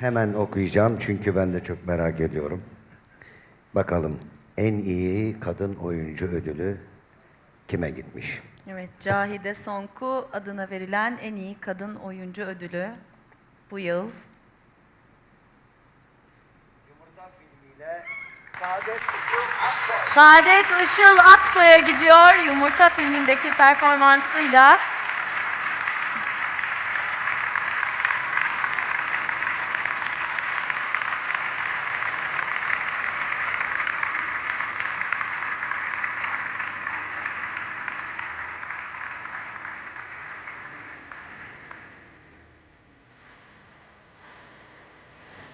Hemen okuyacağım çünkü ben de çok merak ediyorum. Bakalım en iyi kadın oyuncu ödülü kime gitmiş? Evet, Cahide Sonku adına verilen en iyi kadın oyuncu ödülü bu yıl. Saadet Işıl Aksoy'a gidiyor Yumurta filmindeki performansıyla.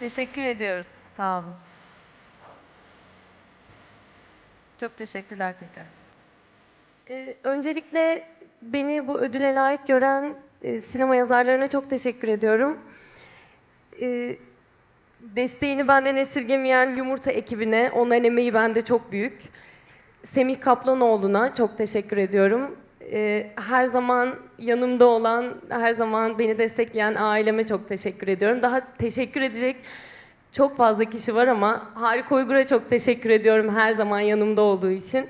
Teşekkür ediyoruz. Sağ olun. Çok teşekkürler tekrar. Ee, öncelikle beni bu ödüle layık gören e, sinema yazarlarına çok teşekkür ediyorum. Ee, desteğini benden esirgemeyen Yumurta ekibine, onların emeği bende çok büyük. Semih Kaplanoğlu'na çok teşekkür ediyorum. Ee, her zaman yanımda olan, her zaman beni destekleyen aileme çok teşekkür ediyorum. Daha teşekkür edecek çok fazla kişi var ama Harika Uygur'a çok teşekkür ediyorum her zaman yanımda olduğu için.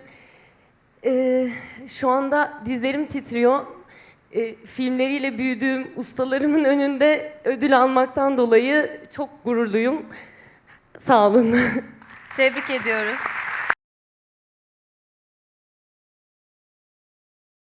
Ee, şu anda dizlerim titriyor. Ee, filmleriyle büyüdüğüm ustalarımın önünde ödül almaktan dolayı çok gururluyum. Sağ olun. Tebrik ediyoruz.